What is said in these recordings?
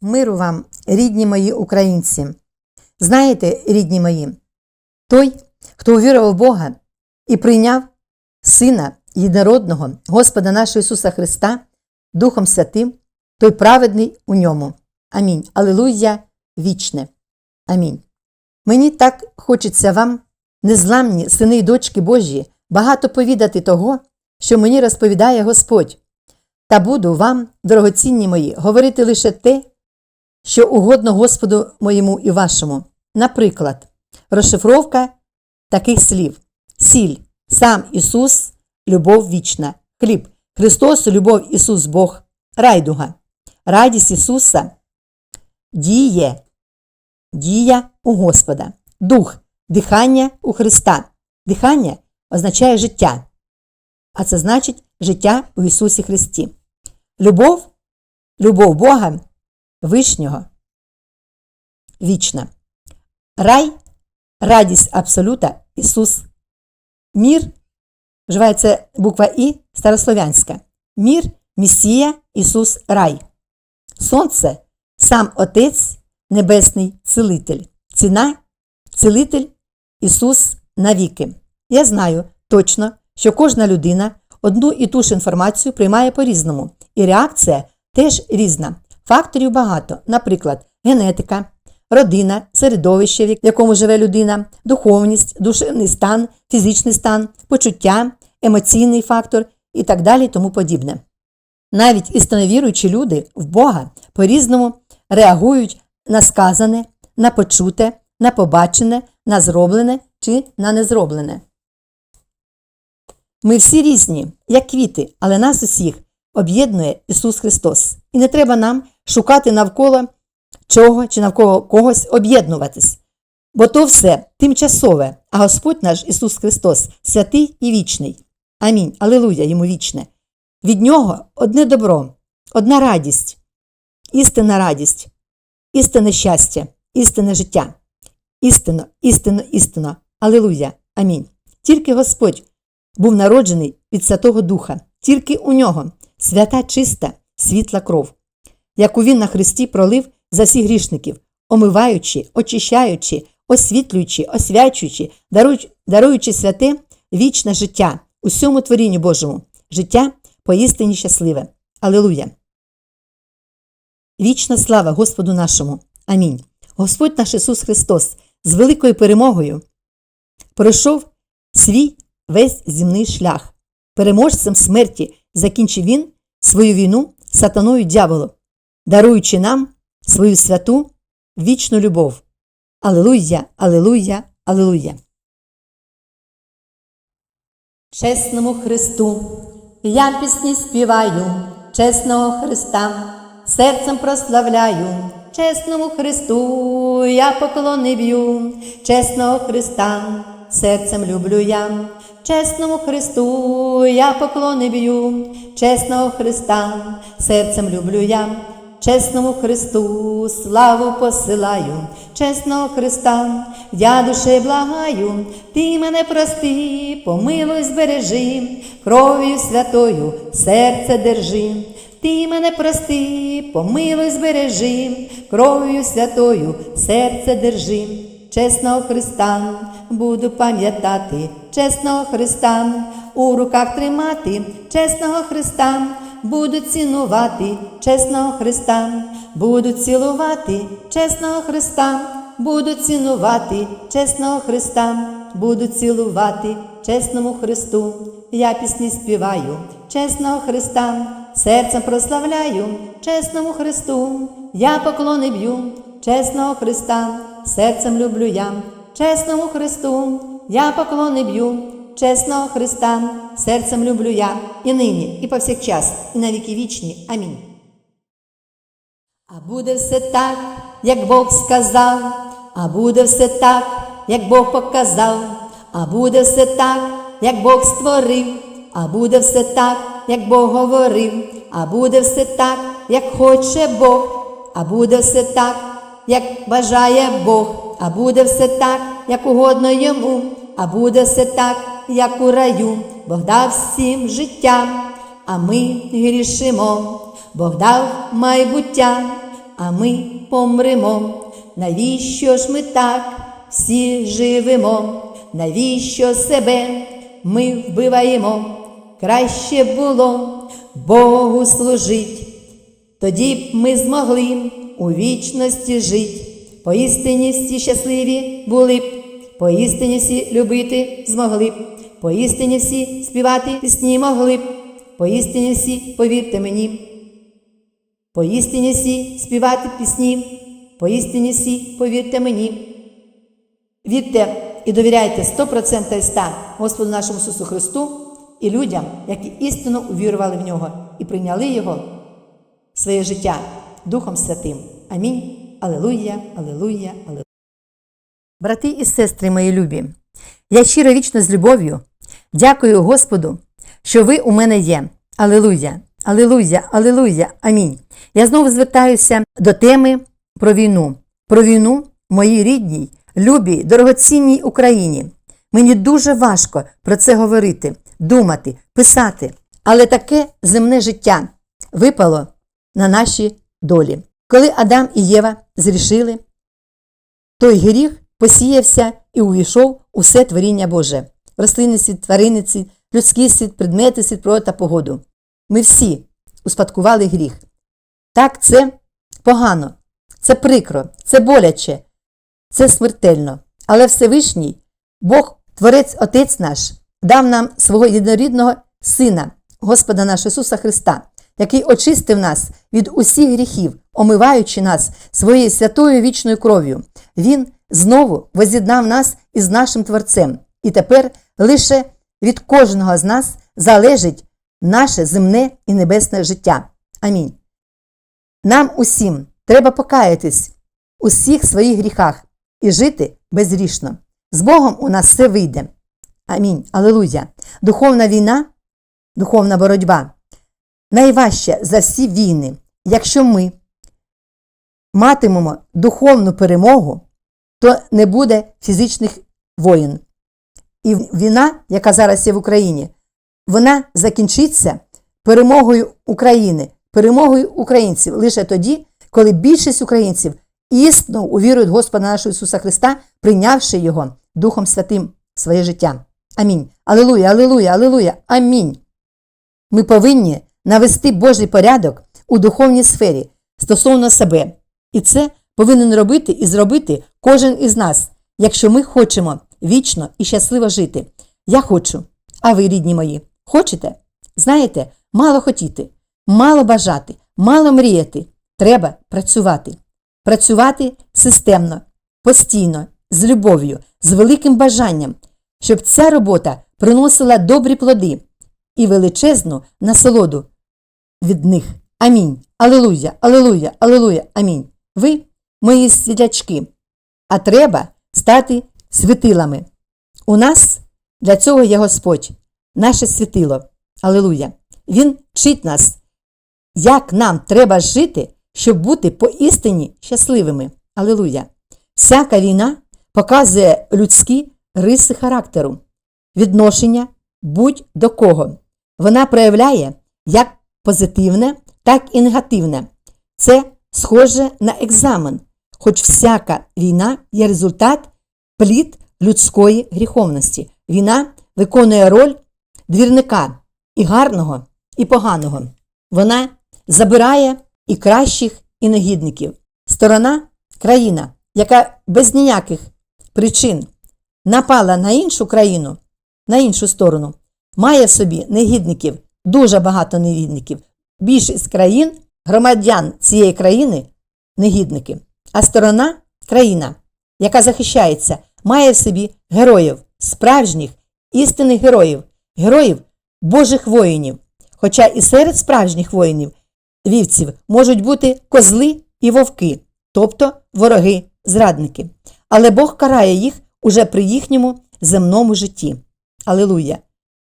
Миру вам, рідні мої українці. Знаєте, рідні мої, той, хто увірував в Бога і прийняв Сина єдинородного Господа нашого Ісуса Христа Духом Святим, той праведний у ньому. Амінь. Алілуя вічне. Амінь. Мені так хочеться вам, незламні сини й дочки Божі, багато повідати того, що мені розповідає Господь. Та буду вам, дорогоцінні мої, говорити лише те, що угодно Господу моєму і вашому. Наприклад, розшифровка таких слів: сіль, сам Ісус, любов вічна, хліб, Христос, любов Ісус Бог, райдуга, радість Ісуса, діє, дія у Господа, дух, дихання у Христа. Дихання означає життя, а це значить життя у Ісусі Христі. Любов, любов Бога Вишнього, вічна. Рай, радість Абсолюта, Ісус. Мір, вживається буква І старослов'янська. Мір, Месія, Ісус, Рай. Сонце, сам Отець, Небесний Цілитель. Ціна, Цілитель, Ісус навіки. Я знаю точно, що кожна людина одну і ту ж інформацію приймає по-різному, і реакція теж різна. Факторів багато, наприклад, генетика, родина, середовище, в якому живе людина, духовність, душевний стан, фізичний стан, почуття, емоційний фактор і так далі тому подібне. Навіть істиновіруючі люди в Бога по-різному реагують на сказане, на почуте, на побачене, на зроблене чи на незроблене. Ми всі різні, як квіти, але нас усіх об'єднує Ісус Христос. І не треба нам шукати навколо чого чи навколо когось об'єднуватись. Бо то все тимчасове, а Господь наш Ісус Христос святий і вічний. Амінь. Алілуя йому вічне. Від Нього одне добро, одна радість, істинна радість, істинне щастя, істинне життя. Істинно, істинно, істинно. Алілуя. Амінь. Тільки Господь був народжений від Святого Духа, тільки у нього свята чиста, світла кров, яку він на Христі пролив за всіх грішників, омиваючи, очищаючи, освітлюючи, освячуючи, даруючи, святе вічне життя усьому творінню Божому, життя поістині щасливе. Алілуя! Вічна слава Господу нашому. Амінь. Господь наш Ісус Христос з великою перемогою пройшов свій весь земний шлях. Переможцем смерті закінчив він свою війну сатаною дьяволом, даруючи нам свою святу вічну любов. Алілуя, Алілуя, Алілуя. Чесному Христу я пісні співаю, чесного Христа, серцем прославляю, чесному Христу я поклони б'ю, чесного Христа, серцем люблю я, чесному Христу я поклони б'ю, чесного Христа, серцем люблю я. Чесному Христу славу посилаю, чесного Христа, я душе благаю, ти мене прости, помилуй збережи, кров'ю святою серце держи, ти мене прости, помилуй збережи, кров'ю святою серце держи, чесного Христа буду пам'ятати, чесного Христа, у руках тримати, чесного Христа. Буду цінувати чесного Христа, буду цілувати чесного Христа, буду цінувати чесного Христа, буду цілувати чесному Христу. Я пісні співаю, чесного Христа, серцем прославляю чесному Христу, я поклони б'ю, чесного Христа, серцем люблю я, чесному Христу, я поклони б'ю чесного Христа, серцем люблю я і нині, і повсякчас, і на віки вічні. Амінь. А буде все так, як Бог сказав, а буде все так, як Бог показав, а буде все так, як Бог створив, а буде все так, як Бог говорив, а буде все так, як хоче Бог, а буде все так, як бажає Бог, а буде все так, як угодно йому, а буде все так, як у раю, Бог дав всім життя, а ми грішимо, Бог дав майбуття, а ми помремо. Навіщо ж ми так всі живемо? Навіщо себе ми вбиваємо? Краще було Богу служить. Тоді б ми змогли у вічності жить. Поістині всі щасливі були б, поістині всі любити змогли б, поістині всі співати пісні могли б, поістині всі, повірте мені, поістині всі співати пісні, поістині всі, повірте мені. Вірте і довіряйте 100% 100 Господу нашому Ісусу Христу і людям, які істинно увірували в нього і прийняли Його в своє життя Духом Святим. Амінь. Алелуя, алелуя, алелуя. Брати і сестри мої любі, я щиро вічно з любов'ю дякую Господу, що ви у мене є. Алелуя, алелуя, алелуя, амінь. Я знову звертаюся до теми про війну. Про війну моїй рідній, любій, дорогоцінній Україні. Мені дуже важко про це говорити, думати, писати, але таке земне життя випало на наші долі. Коли Адам і Єва зрішили, той гріх посіявся і увійшов у все творіння Боже, рослинний світ, тваринний світ, людський світ, предмети світ, природа та погоду. Ми всі успадкували гріх. Так, це погано, це прикро, це боляче, це смертельно. Але Всевишній, Бог, Творець Отець наш, дав нам свого єдинорідного Сина, Господа нашого Ісуса Христа, який очистив нас від усіх гріхів, омиваючи нас своєю святою вічною кров'ю. Він знову воз'єднав нас із нашим Творцем, і тепер лише від кожного з нас залежить наше земне і небесне життя. Амінь. Нам усім треба покаятись у всіх своїх гріхах і жити безгрішно. З Богом у нас все вийде. Амінь. Алелуя. Духовна війна, духовна боротьба найважча за всі війни. Якщо ми матимемо духовну перемогу, то не буде фізичних воїн. І війна, яка зараз є в Україні, вона закінчиться перемогою України, перемогою українців лише тоді, коли більшість українців істинно увірують Господа нашого Ісуса Христа, прийнявши Його Духом Святим своє життя. Амінь. Алілуя, алілуя, алілуя, амінь. Ми повинні навести Божий порядок у духовній сфері стосовно себе. І це повинен робити і зробити кожен із нас, якщо ми хочемо вічно і щасливо жити. Я хочу. А ви, рідні мої, хочете? Знаєте, мало хотіти, мало бажати, мало мріяти. Треба працювати. Працювати системно, постійно, з любов'ю, з великим бажанням, щоб ця робота приносила добрі плоди і величезну насолоду від них. Амінь. Алилуя, алилуя, алилуя, амінь. Ви мої світлячки, а треба стати світилами. У нас для цього є Господь, наше світило. Алилуя. Він вчить нас, як нам треба жити, щоб бути поістині щасливими. Алилуя. Всяка війна показує людські риси характеру, відношення будь до кого. Вона проявляє як позитивне, так і негативне. Це схоже на екзамен, хоч всяка війна є результат плід людської гріховності. Війна виконує роль двірника і гарного, і поганого. Вона забирає і кращих, і негідників. Сторона країна, яка без ніяких причин напала на іншу країну, на іншу сторону, має в собі негідників, дуже багато негідників. Більшість країн, громадян цієї країни негідники. А сторона країна, яка захищається, має в собі героїв, справжніх, істинних героїв, героїв Божих воїнів. Хоча і серед справжніх воїнів, вівців можуть бути козли і вовки, тобто вороги, зрадники. Але Бог карає їх уже при їхньому земному житті. Алілуя!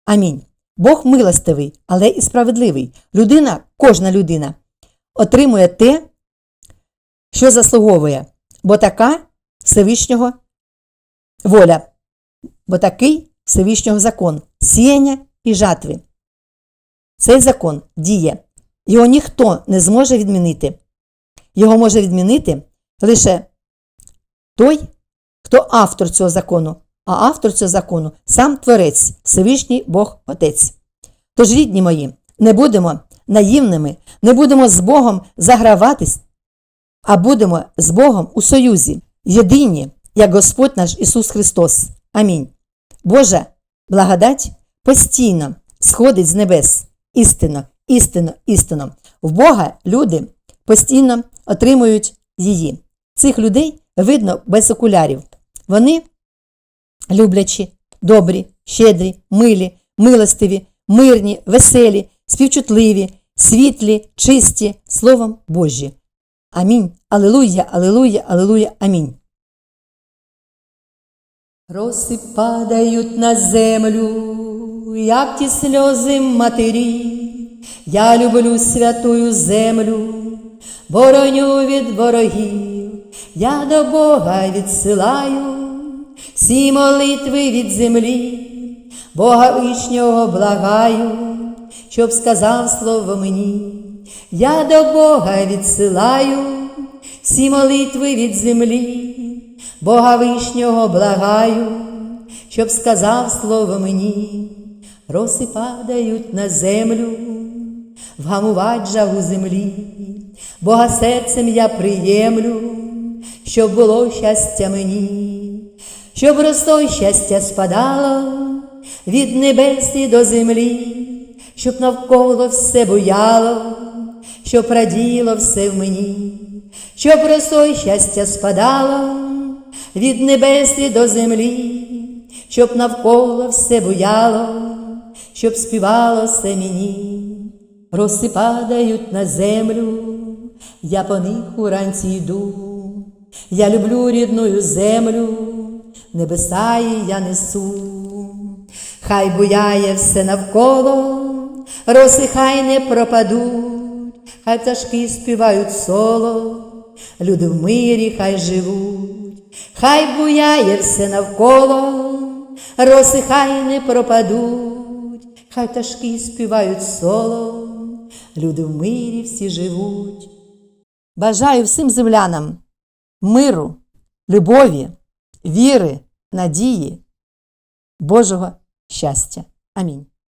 Амінь. Бог милостивий, але і справедливий. Людина, кожна людина, отримує те, що заслуговує, бо така Всевишнього воля, бо такий Всевишнього закон, сіяння і жатви. Цей закон діє, його ніхто не зможе відмінити. його може відмінити лише той, хто автор цього закону, а автор цього закону сам Творець, Всевишній Бог Отець. Тож, рідні мої, не будемо наївними, не будемо з Богом заграватись, а будемо з Богом у союзі, єдині, як Господь наш Ісус Христос. Амінь. Божа благодать постійно сходить з небес. Істинно, істинно, істинно. В Бога люди постійно отримують її. Цих людей видно без окулярів. Вони люблячі, добрі, щедрі, милі, милостиві, мирні, веселі, співчутливі, світлі, чисті, словом Божі. Амінь. Алілуя, алілуя, алілуя, амінь. Роси падають на землю, як ті сльози матері. Я люблю святую землю, бороню від ворогів, я до Бога відсилаю всі молитви від землі, Бога вишнього благаю, щоб сказав слово мені. Я до Бога відсилаю всі молитви від землі, Бога вишнього благаю, щоб сказав слово мені, роси падають на землю, вгамувать жагу землі, Бога серцем я приємлю, щоб було щастя мені, щоб ростой щастя спадало від небес і до землі, щоб навколо все буяло, щоб раділо все в мені, щоб росой щастя спадало від небес і до землі, щоб навколо все буяло, щоб співало все мені, роси падають на землю, я по них уранці йду, я люблю рідную землю, небеса їй я несу, хай буяє все навколо, роси хай не пропадуть, хай пташки співають соло, люди в мирі хай живуть, хай буяє все навколо, роси хай не пропадуть, хай пташки співають соло, люди в мирі всі живуть. Бажаю всім землянам миру, любові, віри, надії, Божого щастя. Амінь.